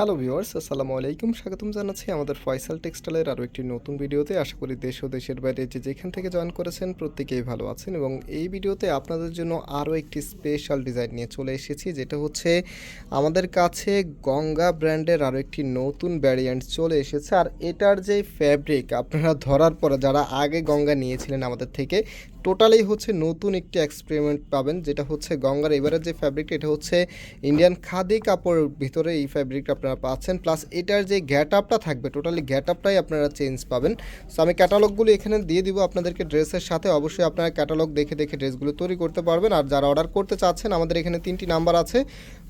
Hello viewers, আসসালামু আলাইকুম। স্বাগতম জানাচ্ছি আমাদের ফয়সাল টেক্সটাইলের আরও একটি নতুন ভিডিওতে। আশা করি দেশ ও দেশের বাইরে যে যেখান থেকে জয়েন করেছেন প্রত্যেকেই ভালো আছেন এবং এই ভিডিওতে আপনাদের জন্য আরও একটি স্পেশাল ডিজাইন নিয়ে চলে এসেছি, যেটা হচ্ছে আমাদের কাছে গঙ্গা ব্র্যান্ডের আরও একটি নতুন ভ্যারিয়েন্ট চলে এসেছে। আর এটার যে ফ্যাব্রিক আপনারা ধরার পরে, যারা আগে গঙ্গা নিয়েছিলেন আমাদের থেকে টোটালি হচ্ছে নতুন একটি এক্সপেরিমেন্ট পাবেন, যেটা হচ্ছে গঙ্গার এবারের যে ফ্যাব্রিকটা এটা হচ্ছে ইন্ডিয়ান খাদি কাপড়ের ভিতরে এই ফ্যাব্রিকটা আপনারা পাচ্ছেন। প্লাস এটার যে গ্যাট আপটা থাকবে টোটালি গ্যাট আপটাই আপনারা চেঞ্জ পাবেন। সো আমি ক্যাটালগুলো এখানে দিয়ে দিব আপনাদেরকে ড্রেসের সাথে। অবশ্যই আপনারা ক্যাটালগ দেখে দেখে ড্রেসগুলো তৈরি করতে পারবেন। আর যারা অর্ডার করতে চাচ্ছেন, আমাদের এখানে তিনটি নাম্বার আছে।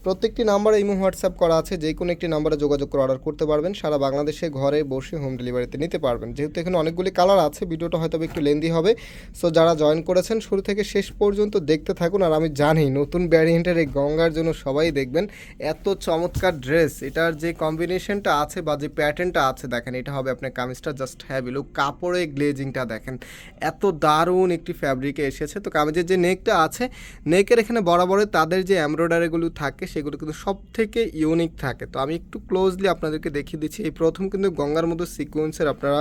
প্রত্যেকটি নাম্বারে ইমো, হোয়াটসঅ্যাপ করা আছে। যে কোনো একটি নাম্বারে যোগাযোগ করে অর্ডার করতে পারবেন। সারা বাংলাদেশে ঘরে বসে হোম ডেলিভারিতে নিতে পারবেন। যেহেতু এখানে অনেকগুলি কালার আছে, ভিডিওটা হয়তো একটু লেন্দি হবে। সো যারা জয়েন করেছেন। শুরু থেকে শেষ পর্যন্ত দেখতে থাকুন। আর আমি জানি, নতুন ভ্যারিয়েন্টের এই গঙ্গার জন্য সবাই দেখবেন, এত চমৎকার ড্রেস এটার যে কম্বিনেশনটা আছে বা যে প্যাটার্নটা আছে, দেখেন, এটা হবে আপনার কামিজটা জাস্ট হ্যাভি লুক কাপড়ে গ্লেজিংটা দেখেন, এত দারুণ একটি ফ্যাব্রিকে এসেছে। তো কামিজের যে নেকটা আছে নেকের এখানে বরাবরে তাদের যে এমব্রয়ডারিগুলো থাকে, সেগুলো কিন্তু সব থেকে ইউনিক থাকে। তো আমি একটু ক্লোজলি আপনাদেরকে দেখিয়ে দিচ্ছি, এই প্রথম কিন্তু গঙ্গার মতো সিকোয়েন্সের আপনারা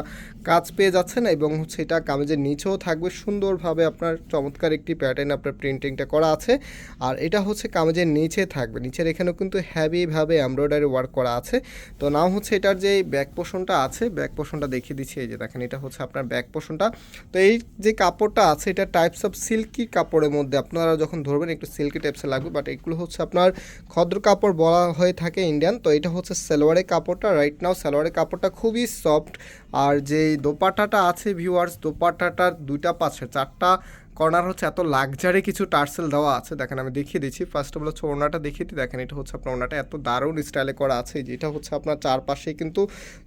কাজ পেয়ে যাচ্ছেন এবং হচ্ছে এটা কামিজের নিচেও থাকবে, সুন্দরভাবে আপনার চমৎকার একটি প্যাটার্ন আপনার প্রিন্টিংটা করা আছে। আর এটা হচ্ছে কামিজের নিচে থাকবে। নিচের এখানেও কিন্তু হ্যাভিভাবে এমব্রয়ডারি ওয়ার্ক করা আছে। তো নাও হচ্ছে এটার যে ব্যাক পোষণটা আছে ব্যাক পোষণটা দেখিয়ে দিচ্ছি। এই যে দেখেন, এটা হচ্ছে আপনার ব্যাক পোষণটা তো এই যে কাপড়টা আছে, এটা টাইপস অফ সিল্কি কাপড়ের মধ্যে আপনারা যখন ধরবেন, একটু সিল্কি টাইপসের লাগবে বাট এগুলো হচ্ছে আপনার খদ্র কাপড় বলা হয়ে থাকে ইন্ডিয়ান তো এটা হচ্ছে সালোয়ারের কাপড়টা। রাইট নাও সালোয়ারের কাপড়টা খুবই সফট আর যেই দোপাট্টাটা আছে ভিউয়ার্স দোপাট্টাটার দুইটা পাশে চারটা কর্নার হচ্ছে এত লাক্সারি কিছু টার্সেল দেওয়া আছে। দেখেন আমি দেখিয়ে দিচ্ছি। ফার্স্ট অফ অল হচ্ছে ওনাটা দেখিয়ে দিই। দেখেন এটা হচ্ছে আপনার ওনাটা এত দারুণ স্টাইলে করা আছে। যেটা হচ্ছে আপনার চারপাশে কিন্তু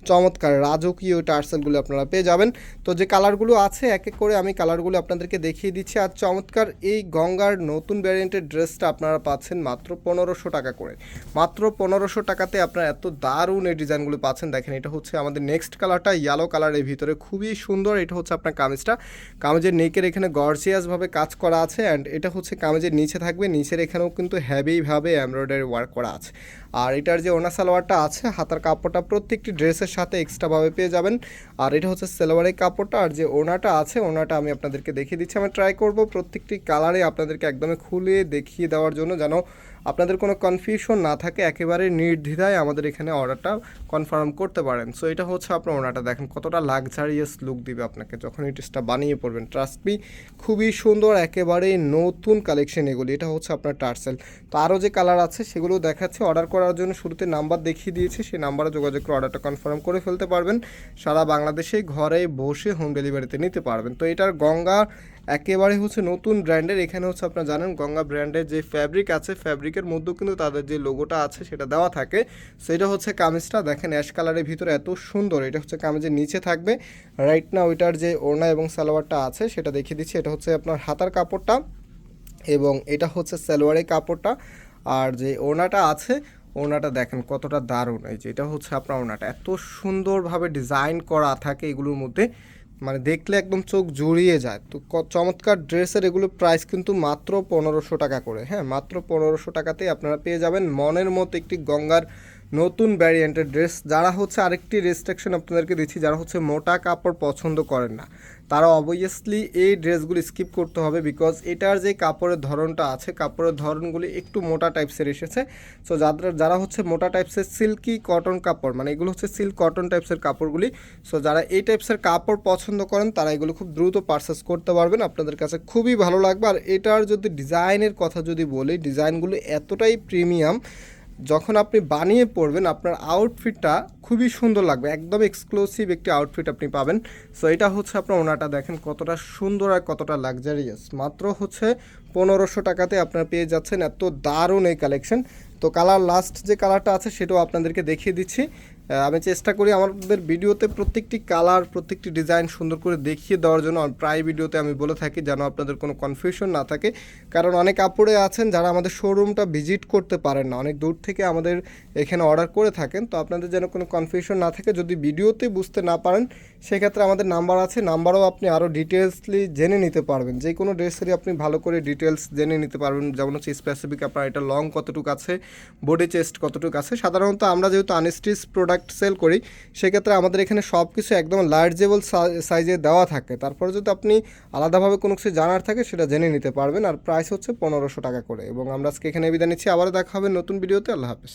চমৎকার রাজকীয় টার্সেলগুলো আপনারা পেয়ে যাবেন। তো যে কালারগুলো আছে, এক এক করে আমি কালারগুলো আপনাদেরকে দেখিয়ে দিচ্ছি। আর চমৎকার এই গঙ্গার নতুন ভ্যারিয়েন্টের ড্রেসটা আপনারা পাচ্ছেন মাত্র পনেরোশো টাকা করে। মাত্র পনেরোশো টাকাতে আপনারা এত দারুণ এই ডিজাইনগুলো পাচ্ছেন। দেখেন এটা হচ্ছে আমাদের নেক্সট কালারটা ইয়েলো কালারের ভিতরে। খুবই সুন্দর এটা হচ্ছে আপনার কামিজটা। কামিজের নেকের এখানে গর্জিয়াসভাবে কাজ করা আছে অ্যান্ড এটা হচ্ছে কামেজের নিচে থাকবে। নিচের এখানেও কিন্তু হ্যাভিভাবে এমব্রয়ডারি ওয়ার্ক করা আছে। আর এটার যে ওনা সালোয়ারটা আছে, হাতার কাপড়টা প্রত্যেকটি ড্রেসের সাথে এক্সট্রাভাবে পেয়ে যাবেন। আর এটা হচ্ছে সালোয়ারের কাপড়টা, আর যে ওনাটা আছে, ওনাটা আমি আপনাদেরকে দেখিয়ে দিচ্ছি। আমি ট্রাই করব প্রত্যেকটি কালারে আপনাদেরকে একদমই খুলে দেখিয়ে দেওয়ার জন্য যেন আপনাদের কোনো কনফিউশন না থাকে, একেবারে নির্দ্বিধায় আমাদের এখানে অর্ডারটা কনফার্ম করতে পারেন। সো এটা হচ্ছে আপনার ওনাটা। দেখেন কতটা লাক্সারিয়াস লুক দিবে আপনাকে যখন এই ড্রেসটা বানিয়ে পড়বেন ট্রাস্ট মি খুবই সুন্দর, একেবারে নতুন কালেকশন এগুলি। এটা হচ্ছে আপনার টার্সেল। তো আরও যে কালার আছে, সেগুলো দেখাচ্ছে অর্ডার করার জন্য শুরুতে নাম্বার দেখিয়ে দিয়েছি। সেই নাম্বারে যোগাযোগ করে অর্ডারটা কনফার্ম করে ফেলতে পারবেন। সারা বাংলাদেশে ঘরে বসে হোম ডেলিভারিতে নিতে পারবেন। তো এটার গঙ্গা একেবারে হচ্ছে নতুন ব্র্যান্ডের এখানে হচ্ছে আপনারা জানেন, গঙ্গা ব্র্যান্ডের যে ফ্যাব্রিক আছে ফ্যাব্রিকের মধ্যেও কিন্তু তাদের যে লোগোটা আছে, সেটা দেওয়া থাকে। সেটা হচ্ছে কামিজটা। দেখেন অ্যাশ কালারের ভিতরে এত সুন্দর। এটা হচ্ছে কামিজের নিচে থাকবে। রাইট না ওইটার যে ওড়না এবং সালোয়ারটা আছে, সেটা দেখিয়ে দিচ্ছি। এটা হচ্ছে আপনার হাতার কাপড়টা এবং এটা হচ্ছে সালোয়ারের কাপড়টা। আর যে ওড়নাটা আছে ওড়নাটা দেখেন কতটা দারুণ। এই যে এটা হচ্ছে আপনার ওড়নাটা। এত সুন্দরভাবে ডিজাইন করা থাকে এগুলোর মধ্যে। মানে দেখলে একদম চোখ জুড়িয়ে যায়। তো চমৎকার ড্রেসের এগুলো প্রাইস কিন্তু মাত্র পনেরোশো টাকা করে। হ্যাঁ মাত্র পনেরোশো টাকাতেই আপনারা পেয়ে যাবেন মনের মতো একটি গঙ্গার নতুন ভ্যারিয়েন্টের ড্রেস। যারা হচ্ছে আরেকটি রেস্ট্রিকশন আপনাদেরকে দিচ্ছি, যারা হচ্ছে মোটা কাপড় পছন্দ করেন না, তারা অবভিয়াসলি এই ড্রেসগুলি স্কিপ করতে হবে বিকজ এটার যে কাপড়ের ধরনটা আছে, কাপড়ের ধরনগুলি একটু মোটা টাইপসের এসেছে। সো যাদের, যারা হচ্ছে মোটা টাইপসের সিল্কি কটন কাপড় মানে এগুলো হচ্ছে সিল্ক কটন টাইপসের কাপড়গুলি সো যারা এই টাইপসের কাপড় পছন্দ করেন, তারা এগুলো খুব দ্রুত পারচেস করতে পারবেন। আপনাদের কাছে খুবই ভালো লাগবে। আর এটার যদি ডিজাইনের কথা যদি বলি ডিজাইনগুলো এতটাই প্রিমিয়াম যখন আপনি বানিয়ে পড়বেন আপনার আউটফিটটা খুবই সুন্দর লাগবে। একদম এক্সক্লুসিভ একটি আউটফিট আপনি পাবেন। সো এটা হচ্ছে আপনার ওনাটা দেখেন কতটা সুন্দর আর কতটা লাক্সারিয়াস মাত্র হচ্ছে পনেরোশো টাকাতে আপনার পেয়ে যাচ্ছেন এত দারুণ এই কালেকশন তো কালার লাস্ট যে কালারটা আছে, সেটাও আপনাদেরকে দেখিয়ে দিচ্ছি। আমি চেষ্টা করি আমাদের ভিডিওতে প্রত্যেকটি কালার, প্রত্যেকটি ডিজাইন সুন্দর করে দেখিয়ে দেওয়ার জন্য। প্রায় ভিডিওতে আমি বলে থাকি যেন আপনাদের কোনো কনফিউশন না থাকে। কারণ অনেক আপুরে আছেন যারা আমাদের শোরুমটা ভিজিট করতে পারেন না। অনেক দূর থেকে আমাদের এখানে অর্ডার করে থাকেন। তো আপনাদের যেন কোনো কনফিউশন না থাকে। যদি ভিডিওতে বুঝতে না পারেন, সেক্ষেত্রে আমাদের নাম্বার আছে। নাম্বারও আপনি আরও ডিটেলসলি জেনে নিতে পারবেন। যে কোনো ড্রেসেরই আপনি ভালো করে ডিটেলস জেনে নিতে পারবেন। যেমন হচ্ছে স্পেসিফিক আপনার এটা লং কতটুকু আছে বডি চেস্ট কতটুকু আছে। সাধারণত আমরা যেহেতু আনস্টিচ প্রোডাক্ট সেল করি, সেক্ষেত্রে আমাদের এখানে সব কিছু একদম লার্জেবল সাইজে দেওয়া থাকে। তারপরে যদি আপনি আলাদাভাবে কোনো কিছু জানার থাকে, সেটা জেনে নিতে পারবেন। আর প্রাইস হচ্ছে পনেরোশো টাকা করে। এবং আমরা আজকে এখানে বিদায় নিচ্ছি। আবারও দেখা হবে নতুন ভিডিওতে আল্লাহ হাফেজ।